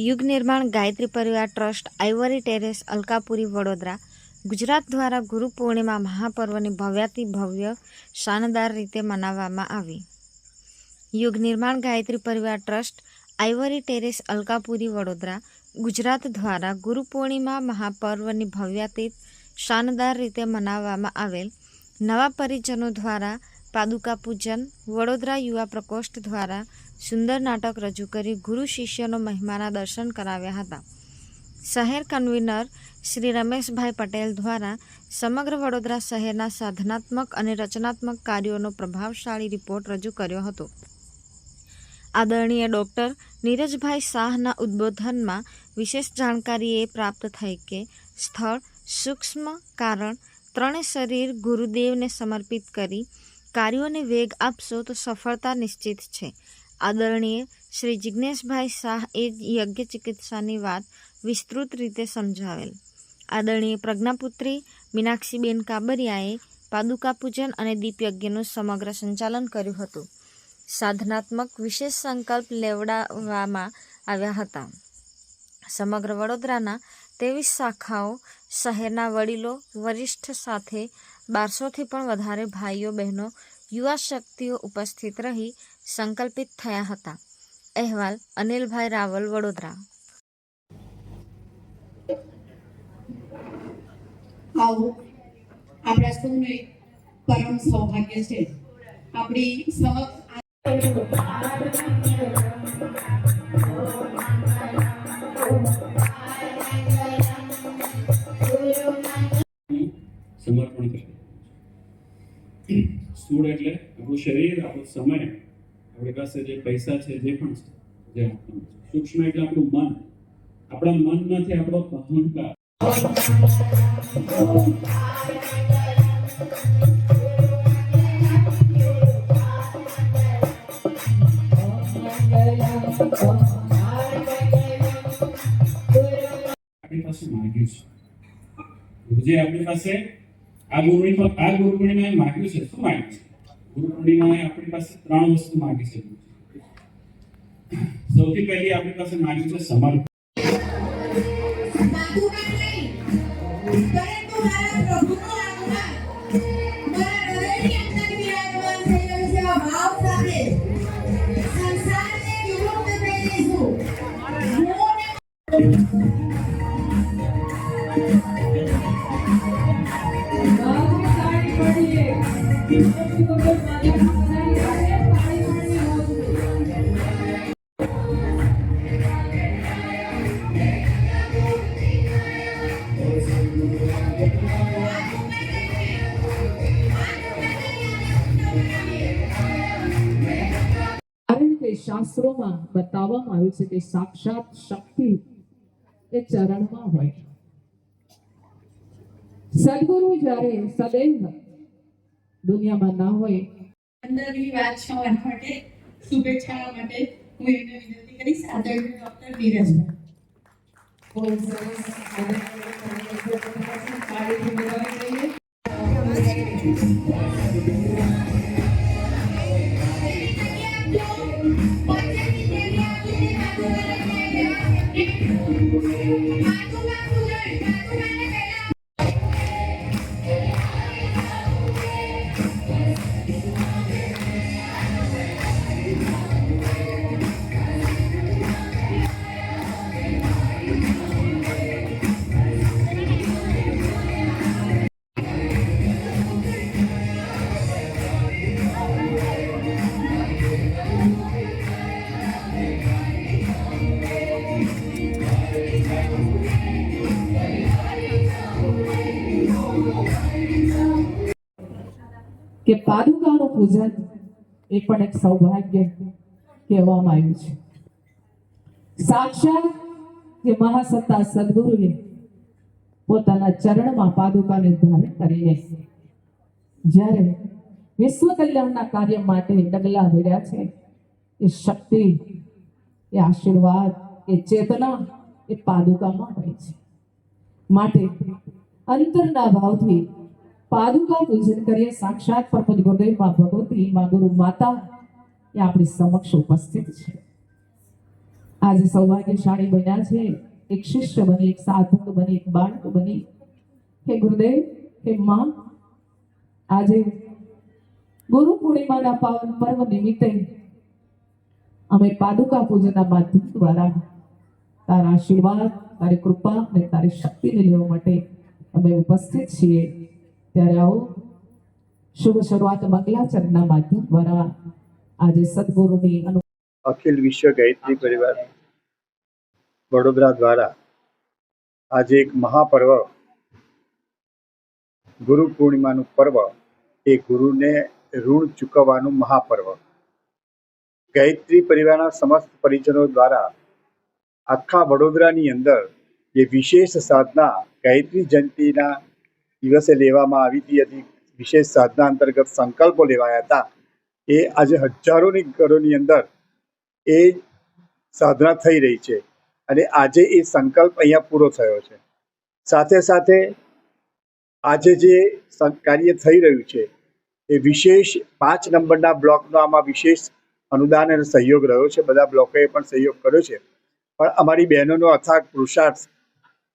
Yug Nirman, Gayatri Parivar trust ivory terrace, Alkapuri, Vadodara, Gujarat દ્વારા ગુરુ પૂર્ણિમા મહાપર્વની ભવ્યાતિ ભવ્ય, શાનદાર રીતે મનાવવામાં આવી. Yug Nirman, Gayatri Parivar trust ivory terrace, Alkapuri, Vadodara, Gujarat દ્વારા ગુરુ પૂર્ણિમા મહાપર્વની ભવ્યાતીત શાનદાર રીતે મનાવવામાં આવેલ. નવા પરિજનો દ્વારા પાદુકા પૂજન, વડોદરા યુવા પ્રકોષ્ઠ દ્વારા સુંદર નાટક રજૂ કરી ગુરુ શિષ્યનો મહિમાના દર્શન કરાવ્યા હતા. શહેર કન્વીનર શ્રી રમેશભાઈ પટેલ દ્વારા સમગ્ર વડોદરા શહેરના સાધનાત્મક અને રચનાત્મક કાર્યોનો પ્રભાવશાળી રિપોર્ટ રજૂ કર્યો હતો. આદરણીય ડૉક્ટર નીરજભાઈ શાહના ઉદ્બોધનમાં વિશેષ જાણકારી એ પ્રાપ્ત થઈ કે સ્થળ સૂક્ષ્મ કારણ ત્રણે શરીર ગુરુદેવને સમર્પિત કરી કાર્યોને વેગ આપશો તો સફળતા નિશ્ચિત છે. આદરણીય શ્રી જિજ્ઞેશભાઈ શાહ એ યજ્ઞ ચિકિત્સાની વાત વિસ્તૃત રીતે સમજાવેલ. આદરણીય પ્રજ્ઞાપુત્રી મીનાક્ષીબેન કાબરિયાએ પાદુકા પૂજન અને દીપયજ્ઞનું સમગ્ર સંચાલન કર્યું હતું. સાધનાત્મક વિશેષ સંકલ્પ લેવડાવવામાં આવ્યા હતા. સમગ્ર વડોદરાના ત્રેવીસ શાખાઓ, શહેરના વડીલો, વરિષ્ઠ સાથે બારસોથી પણ વધારે ભાઈઓ બહેનો યુવા શક્તિઓ ઉપસ્થિત રહી સંકલ્પિત થયા હતા. અહેવાલ અનિલભાઈ રાવલ વડોદરા. આવું. આપણા સૌને પરમ સૌભાગ્ય છે. આપણી સમર્પણ કરે સ્થૂળ એટલે આપણું શરીર આપણો સમય આપણી પાસે જે પૈસા છે જે પણ છે, જે આપણું સૂક્ષ્મ એટલે આપણું મન. આપણા મનમાંથી આપણો અહંકાર. આપણી પાસે માગ્યું છે. જે આપણી પાસે આ ગુરુ આ ગુરુ પૂર્ણિમાએ માગ્યું છે. શું માગ્યું છે? ગુરુ પૂર્ણિમાએ આપણી પાસે ત્રણ વસ્તુ માગી છે. સૌથી પહેલી આપણી પાસે માંગ્યું છે સમર્પણ Thank નહીં શાસ્ત્રોમાં બતાવવામાં આવ્યું છે કે સાક્ષાત શક્તિ એ ચરણમાં હોય સદગુરુ જ્યારે સદૈવ દુનિયામાં ના હોય. અંદરની વાત સવાર માટે. શુભેચ્છા માટે હું એને વિનંતી કરીશ. આદરણીય ડોક્ટર નીરજ. બહુ સરસ કે પાદુકાનું પૂજન એ પણ એક સૌભાગ્ય કહેવામાં આવ્યું છે. સાક્ષાત જે મહાસત્તા સદગુરુએ પોતાના ચરણમાં પાદુકાને ધારણ કરીને જ્યારે વિશ્વ કલ્યાણના કાર્ય માટે ડગલા ભર્યા છે, એ શક્તિ, એ આશીર્વાદ, એ ચેતના એ પાદુકામાં હોય છે. માટે અંતરના ભાવથી પાદુકા પૂજન કરીએ સાક્ષાત પરપત ગુરુદેવમાં ભગવતી, માં ગુરુ માતા એ આપણી સમક્ષ ઉપસ્થિત છે. આજે સૌભાગ્યશાળી બન્યા છે. એક શિષ્ય બની, એક સાધક બની, એક બાળક બની. હે ગુરુદેવ, હે માં, આજે ગુરુ પૂર્ણિમાના પાવન પર્વ નિમિત્તે અમે પાદુકા પૂજનના માધ્યમ દ્વારા તારા આશીર્વાદ, તારી કૃપા અને તારી શક્તિને લેવા માટે અમે ઉપસ્થિત છીએ. ત્યારે આવો. શુભ શરૂઆત મંગલાચરણના માધ્યમ દ્વારા આજે સદગુરુની અનુ અખિલ વિશ્વ ગાયત્રી પરિવાર વડોદરા દ્વારા આજે એક મહાપર્વ, ગુરુ પૂર્ણિમાનું પર્વ, એ ગુરુને ઋણ ચૂકવવાનું મહાપર્વ. ગાયત્રી પરિવારના સમસ્ત પરિજનો દ્વારા આખા વડોદરાની અંદર જે વિશેષ સાધના ગાયત્રી જયંતિના દિવસે લેવામાં આવી હતી. વિશેષ સાધના અંતર્ગત સંકલ્પો લેવાયા હતા. એ આજે હજારોની ઘરોની અંદર એ સાધના થઈ રહી છે અને આજે એ સંકલ્પ અહીંયા પૂરો થયો છે. સાથે સાથે આજે જે કાર્ય થઈ રહ્યું છે, એ વિશેષ પાંચ નંબરના બ્લોકનો આમાં વિશેષ અનુદાન અને સહયોગ રહ્યો છે. બધા બ્લોકોએ પણ સહયોગ કર્યો છે. પણ અમારી બહેનોનો અથાગ પુરુષાર્થ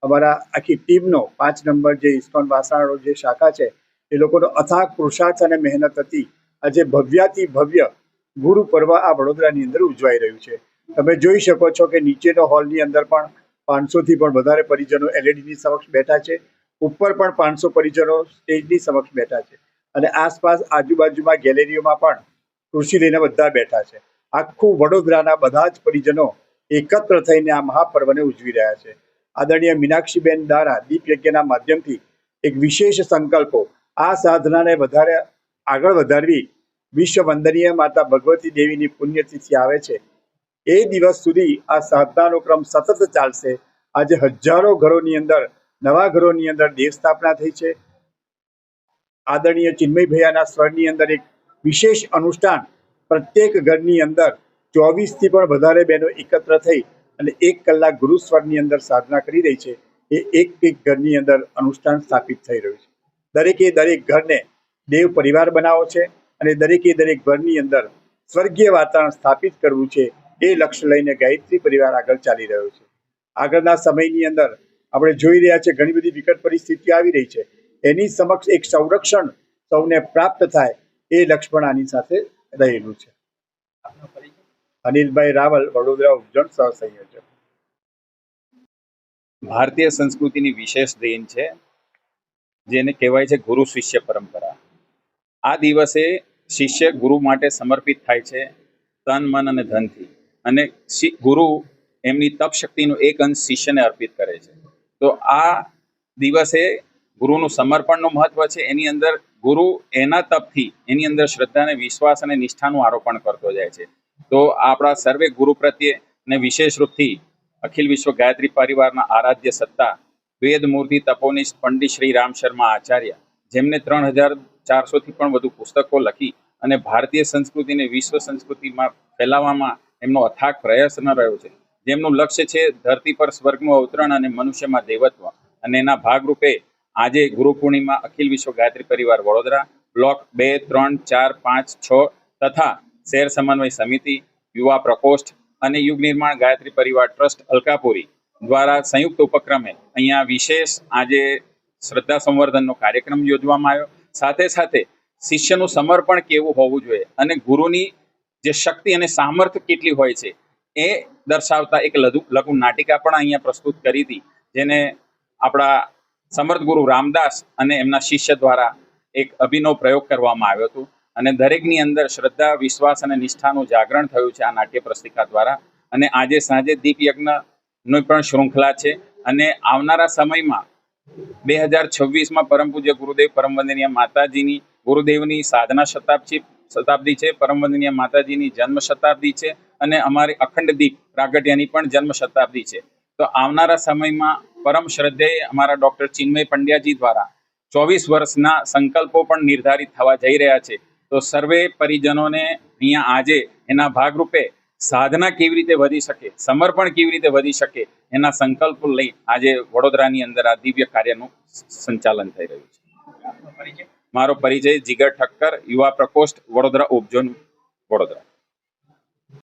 અમારા આખી ટીમનો પાંચ નંબર જે ઇસ્કોન વાસણાનો જે શાખા છે, એ લોકોનો અથાગ, પુરુષાર્થ અને મહેનત હતી. આજે ભવ્યાથી ભવ્ય ગુરુ પર્વ આ વડોદરાની અંદર ઉજવાઈ રહ્યું છે. તમે જોઈ શકો છો કે નીચેનો હોલની અંદર પણ પાંચસોથી પણ વધારે પરિજનો એલઈડીની સમક્ષ બેઠા છે. ઉપર પણ પાંચસો પરિજનો સ્ટેજની સમક્ષ બેઠા છે. અને આસપાસ આજુબાજુમાં ગેલેરીઓમાં પણ કૃષિ લઈને બધા બેઠા છે. આખું વડોદરાના બધા જ પરિજનો એકત્ર થઈને આ મહાપર્વને ઉજવી રહ્યા છે. આદરણીય મીનાક્ષીબેન દ્વારા દીપ યજ્ઞના માધ્યમથી એક વિશેષ સંકલ્પો આ સાધનાને વધારે આગળ વધારવી વિશ્વ વંદનીય માતા ભગવતી દેવીની પુણ્યતિથિ આવે છે. એ દિવસ સુધી આ સાધનાનો ક્રમ સતત ચાલશે. આજે હજારો ઘરોની અંદર, નવા ઘરોની અંદર દેવ સ્થાપના થઈ છે. આદરણીય ચિન્મય ભૈયાના સ્વરની અંદર એક વિશેષ અનુષ્ઠાન પ્રત્યેક ઘરની અંદર ચોવીસથી પણ વધારે બહેનો એકત્ર થઈ અને એક કલાક ગુરુ સ્વરની અંદર સાધના કરી રહી છે, એ એક એક ઘરની અંદર અનુષ્ઠાન સ્થાપિત થઈ રહ્યું છે. દરેકે દરેક ઘરને દેવ પરિવાર બનાવો છે અને દરેકે દરેક ઘરની અંદર સ્વર્ગીય વાતાવરણ સ્થાપિત કરવું છે, એ લક્ષ્ય લઈને ગાયત્રી પરિવાર આગળ ચાલી રહ્યો છે. આગળના સમયની અંદર આપણે જોઈ રહ્યા છે, ઘણી બધી વિકટ પરિસ્થિતિ આવી રહી છે. એની સમક્ષ એક સંરક્ષણ સૌને પ્રાપ્ત થાય એ લક્ષ્મણ આની સાથે રહેલું છે. અનિલભાઈ રાવલ વડોદરા ઉપજન સહસંયોજક. ભારતીય સંસ્કૃતિની વિશેષ દેન છે, જેને કહેવાય છે ગુરુ શિષ્ય પરંપરા. આ દિવસે શિષ્ય ગુરુ માટે સમર્પિત થાય છે, તન, મન અને ધનથી. અને ગુરુ એમની તપ શક્તિનો એક અંશ શિષ્યને અર્પિત કરે છે. તો આ દિવસે ગુરુનું સમર્પણનું મહત્વ છે, એની અંદર ગુરુ એના તપથી, એની અંદર શ્રદ્ધા અને વિશ્વાસ અને નિષ્ઠાનું આરોપણ કરતો જાય છે. તો આપણા સર્વે ગુરુ પ્રત્યે ને વિશેષ રૂપથી અખિલ વિશ્વ ગાયત્રી પરિવારના આરાધ્ય સત્તા, વેદ તપોનિષ્ઠ પંડિત શ્રી રામ શર્મા આચાર્ય, જેમને ત્રણ હજાર ચારસોથી પણ વધુ પુસ્તકો લખી અને ભારતીય સંસ્કૃતિને વિશ્વ સંસ્કૃતિમાં ફેલાવવામાં એમનો અથાગ પ્રયત્ન રહ્યો છે. જેમનું લક્ષ્ય છે ધરતી પર સ્વર્ગનું અવતરણ અને મનુષ્યમાં દેવત્વ અને એના ભાગરૂપે આજે ગુરુ પૂર્ણિમા અખિલ વિશ્વ ગાયત્રી પરિવાર વડોદરા, બ્લોક બે, ત્રણ, ચાર, પાંચ, છ તથા શહેર સમન્વય સમિતિ, યુવા પ્રકોષ્ઠ અને યુગ નિર્માણ ગાયત્રી પરિવાર ટ્રસ્ટ અલકાપુરી દ્વારા સંયુક્ત ઉપક્રમે અહીંયા વિશેષ આજે શ્રદ્ધા સંવર્ધનનો કાર્યક્રમ યોજવામાં આવ્યો. સાથે સાથે શિષ્યનું સમર્પણ કેવું હોવું જોઈએ અને ગુરુની જે શક્તિ અને સામર્થ્ય કેટલી હોય છે એ દર્શાવતા એક લઘુ લઘુ નાટિકા પણ અહીંયા પ્રસ્તુત કરી હતી, જેને આપણા સમર્થ ગુરુ રામદાસ અને એમના શિષ્ય દ્વારા એક અભિનવ પ્રયોગ કરવામાં આવ્યો હતો. અને દરેકની અંદર શ્રદ્ધા, વિશ્વાસ અને નિષ્ઠાનું જાગરણ થયું છે આ નાટ્ય પ્રસ્તિકા દ્વારા. અને આજે સાંજે દીપ યજ્ઞની પણ શૃંખલા છે. અને આવનારા સમયમાં બે હજાર છવ્વીસમાં પરમ પૂજ્ય ગુરુદેવ પરમ વંદનીય માતાજીની, ગુરુદેવની સાધના શતાબ્દી શતાબ્દી છે પરમ વંદનીય માતાજીની જન્મ શતાબ્દી છે અને અમારી અખંડ દીપ પ્રાગટ્યની પણ જન્મ શતાબ્દી છે. તો આવનારા સમયમાં પરમ શ્રદ્ધેય અમારા ડૉક્ટર ચિન્મય પંડ્યાજી દ્વારા ચોવીસ વર્ષના સંકલ્પો પણ નિર્ધારિત થવા જઈ રહ્યા છે. તો સર્વે પરિજનોને અહીંયા આજે એના ભાગરૂપે સાધના કેવી રીતે વધી શકે સમર્પણ કેવી રીતે વધી શકે એના સંકલ્પ લઈ આજે વડોદરાની અંદર આ દિવ્ય કાર્યનું સંચાલન થઈ રહ્યું છે. મારો પરિચય જીગર ઠક્કર યુવા પ્રકોષ્ઠ વડોદરા ઉપઝોન વડોદરા.